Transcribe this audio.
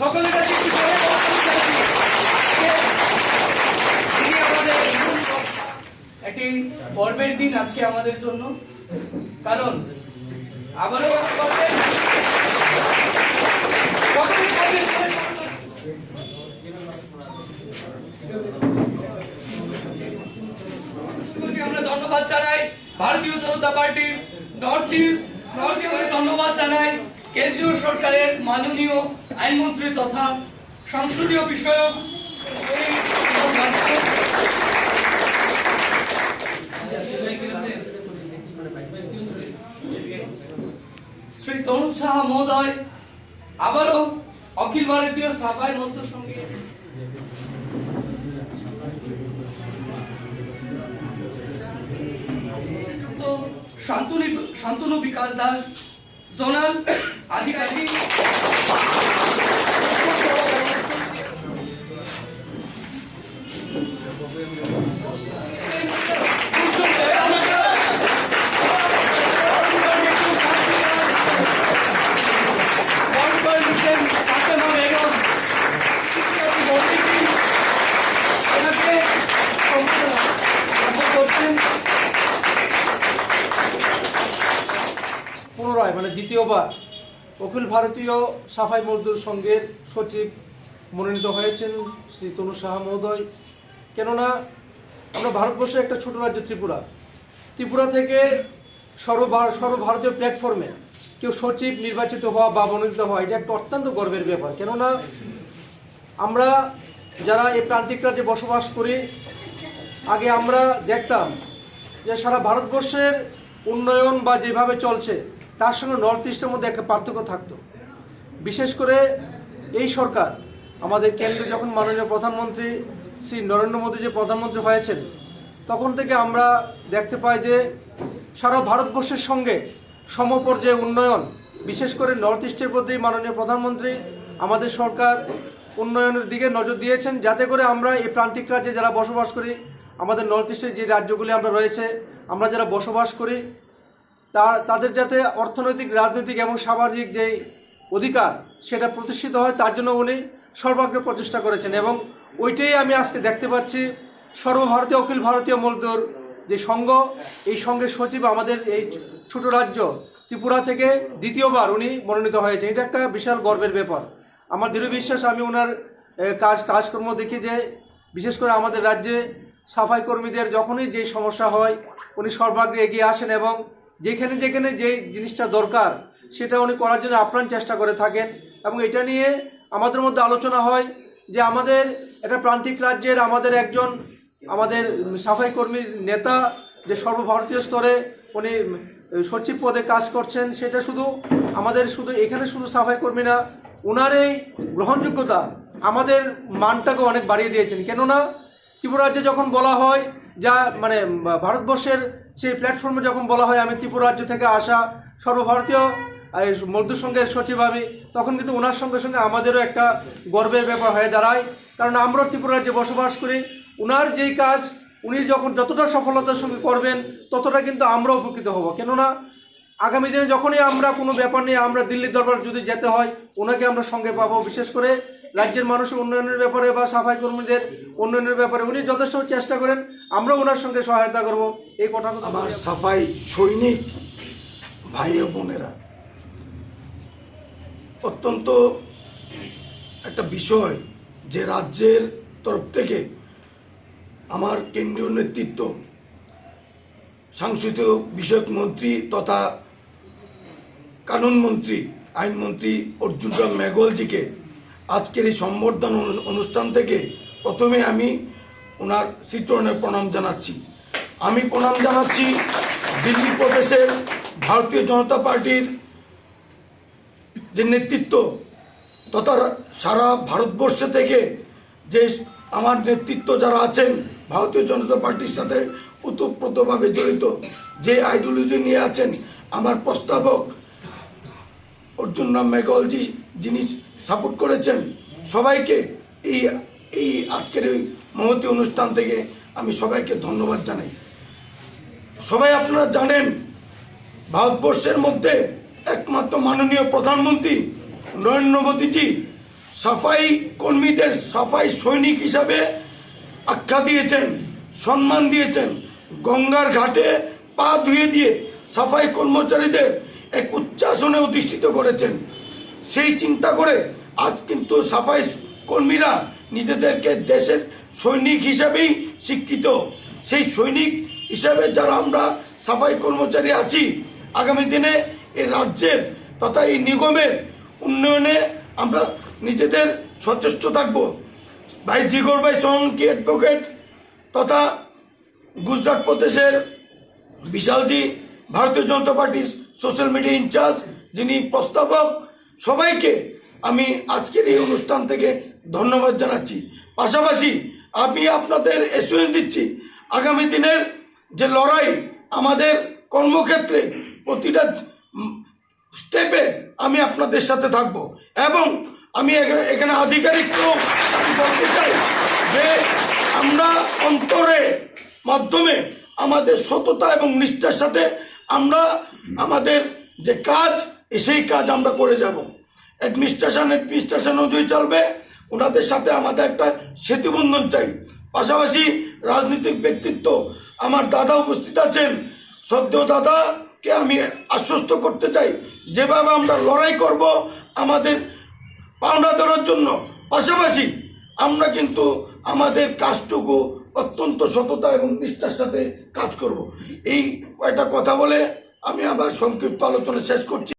সকলের কাছে আমাদের একটি গর্বের দিন আজকে আমাদের জন্য। কারণ আবারও আমরা ধন্যবাদ জানাই ভারতীয় জনতা পার্টির নর্থ ইস্ট, নর্থ ইস্টে, ধন্যবাদ জানাই। কেন্দ্রীয় সরকারের মাননীয় আইনমন্ত্রী তথা সংসদীয় বিষয়ক শ্রী তরুণ সাহা মহোদয় আবারও অখিল ভারতীয় সাফাই মস্ত সঙ্গে। শান্তনু বিকাশ দাস झोनल अधिकारी দ্বিতীয়বার অখিল ভারতীয় সাফাই মজদুর সংঘের সচিব মনোনীত হয়েছেন শ্রী তনু সাহা মহোদয়। কেননা, আমরা ভারতবর্ষের একটা ছোট রাজ্য ত্রিপুরা। ত্রিপুরা থেকে সর্বভার সর্বভারতীয় প্ল্যাটফর্মে কেউ সচিব নির্বাচিত হওয়া বা মনোনীত হওয়া, এটা একটা অত্যন্ত গর্বের ব্যাপার। কেননা, আমরা যারা এই প্রান্তিক রাজ্যে বসবাস করি, আগে আমরা দেখতাম যে সারা ভারতবর্ষের উন্নয়ন বা যেভাবে চলছে তার সঙ্গে নর্থ ইস্টের মধ্যে একটা পার্থক্য থাকতো। বিশেষ করে এই সরকার, আমাদের কেন্দ্রে যখন মাননীয় প্রধানমন্ত্রী শ্রী নরেন্দ্র মোদী যে প্রধানমন্ত্রী হয়েছেন, তখন থেকে আমরা দেখতে পাই যে সারা ভারতবর্ষের সঙ্গে সমপর্যায়ে উন্নয়ন, বিশেষ করে নর্থ ইস্টের প্রতি মাননীয় প্রধানমন্ত্রী আমাদের সরকার উন্নয়নের দিকে নজর দিয়েছেন, যাতে করে আমরা এই প্রান্তিক রাজ্যে যারা বসবাস করি, আমাদের নর্থ ইস্টের যে রাজ্যগুলি আমরা রয়েছে, আমরা যারা বসবাস করি তা, তাদের যাতে অর্থনৈতিক, রাজনৈতিক এবং সামাজিক যে অধিকার সেটা প্রতিষ্ঠিত হয়, তার জন্য উনি সর্বাগ্রে প্রচেষ্টা করেছেন এবং ওইটাই আমি আজকে দেখতে পাচ্ছি। সর্বভারতীয়, অখিল ভারতীয় মজদুর যে সংঘ এই সংঘের সচিব আমাদের এই ছোট রাজ্য ত্রিপুরা থেকে দ্বিতীয়বার উনি মনোনীত হয়েছে এটা একটা বিশাল গর্বের ব্যাপার। আমার দৃঢ় বিশ্বাস, আমি ওনার কাজ, কাজকর্ম দেখি যে বিশেষ করে আমাদের রাজ্যে সাফাই কর্মীদের যখনই যে সমস্যা হয়, উনি সর্বাগ্রে এগিয়ে আসেন এবং যেখানে যেখানে যে জিনিসটা দরকার, সেটা উনি করার জন্য আপ্রাণ চেষ্টা করে থাকেন এবং এটা নিয়ে আমাদের মধ্যে আলোচনা হয় যে আমাদের একটা প্রান্তিক রাজ্যের আমাদের একজন, আমাদের সাফাই কর্মীর নেতা যে সর্বভারতীয় স্তরে উনি সচিব পদে কাজ করছেন, সেটা শুধু আমাদের শুধু এখানে শুধু সাফাই কর্মী না ওনার এই গ্রহণযোগ্যতা আমাদের মানটাকে অনেক বাড়িয়ে দিয়েছেন। কেননা ত্রিপুরা রাজ্যে যখন বলা হয় যা মানে ভারতবর্ষের সেই প্ল্যাটফর্মে যখন বলা হয় আমি ত্রিপুরা রাজ্য থেকে আসা সর্বভারতীয় মজদুর সঙ্গের সচিব আমি, তখন কিন্তু ওনার সঙ্গে সঙ্গে আমাদেরও একটা গর্বের ব্যাপার হয়ে দাঁড়ায়। কারণ আমরাও ত্রিপুরা রাজ্যে বসবাস করি। ওনার যেই কাজ, উনি যখন যতটা সফলতার সঙ্গে করবেন, ততটা কিন্তু আমরা উপকৃত হব। কেননা, আগামী দিনে যখনই আমরা কোনো ব্যাপার নিয়ে আমরা দিল্লির দরবার যদি যেতে হয়, ওনাকে আমরা সঙ্গে পাবো। বিশেষ করে রাজ্যের মানুষের উন্নয়নের ব্যাপারে বা সাফাই কর্মীদের উন্নয়নের ব্যাপারে উনি যথেষ্ট চেষ্টা করেন। আমরা ওনার সঙ্গে সহায়তা করব। এই কথা আমার সাফাই সৈনিক ভাই ও বোনেরা অত্যন্ত একটা বিষয় যে রাজ্যের তরফ থেকে আমার কেন্দ্রীয় নেতৃত্ব সাংস্কৃতিক বিষয়ক মন্ত্রী তথা কানুন মন্ত্রী আইনমন্ত্রী অর্জুন রাম মেঘওয়ালজিকে আজকের এই সম্বর্ধন অনু- অনুষ্ঠান থেকে প্রথমে আমি ওনার শ্রীচরণে প্রণাম জানাচ্ছি। আমি প্রণাম জানাচ্ছি দিল্লি প্রদেশের ভারতীয় জনতা পার্টির যে নেতৃত্ব তথা সারা ভারতবর্ষ থেকে যে আমার নেতৃত্ব যারা আছেন, ভারতীয় জনতা পার্টির সাথে ওতপ্রোতভাবে জড়িত, যে আইডিওলজি নিয়ে আছেন, আমার প্রস্তাবক অর্জুন রাম মেঘওয়ালজি, যিনি সাপোর্ট করেছেন সবাইকে। এই এই আজকের এই মহতী অনুষ্ঠান থেকে আমি সবাইকে ধন্যবাদ জানাই। সবাই আপনারা জানেন, ভারতবর্ষের মধ্যে একমাত্র মাননীয় প্রধানমন্ত্রী নরেন্দ্র মোদীজি সাফাই কর্মীদের সাফাই সৈনিক হিসাবে আখ্যা দিয়েছেন, সম্মান দিয়েছেন। গঙ্গার ঘাটে পা ধুয়ে দিয়ে সাফাই কর্মচারীদের এক উচ্চাসনে অধিষ্ঠিত করেছেন। সেই চিন্তা করে আজ কিন্তু সাফাই কর্মীরা নিজেদেরকে দেশের সৈনিক হিসাবেই স্বীকৃত। সেই সৈনিক হিসাবে যারা আমরা সাফাই কর্মচারী আছি, আগামী দিনে এই রাজ্যের তথা এই নিগমের উন্নয়নে আমরা নিজেদের সচেষ্ট থাকব। ভাই জিগর ভাই সোহনকি অ্যাডভোকেট তথা গুজরাট প্রদেশের বিশালজি, ভারতীয় জনতা পার্টির সোশ্যাল মিডিয়া ইনচার্জ যিনি প্রস্তাবক সবাইকে আমি আজকের এই অনুষ্ঠান থেকে ধন্যবাদ জানাচ্ছি। পাশাপাশি আমি আপনাদের এসুরেন্স দিচ্ছি, আগামী দিনের যে লড়াই আমাদের কর্মক্ষেত্রে প্রতিটা স্টেপে আমি আপনাদের সাথে থাকব এবং আমি এখানে এখানে আধিকারিক বলতে চাই যে আমরা অন্তরে মাধ্যমে আমাদের সততা এবং নিষ্ঠার সাথে আমরা আমাদের যে কাজ সেই কাজ আমরা করে যাব। অ্যাডমিনিস্ট্রেশন অ্যাডমিনিস্ট্রেশন অনুযায়ী চলবে। ওনাদের সাথে আমাদের একটা সেতুবন্ধন চাই। পাশাপাশি রাজনৈতিক ব্যক্তিত্ব। আমার দাদা উপস্থিত আছেন। সদ্য দাদাকে আমি আশ্বস্ত করতে চাই। যেভাবে আমরা লড়াই করব আমাদের পাওনা ধরার জন্য। পাশাপাশি আমরা কিন্তু আমাদের কাজটুকু অত্যন্ত সততা এবং নিষ্ঠার সাথে কাজ করব। এই কয়টা কথা বলে আমি আবার সংক্ষিপ্ত আলোচনা শেষ করছি।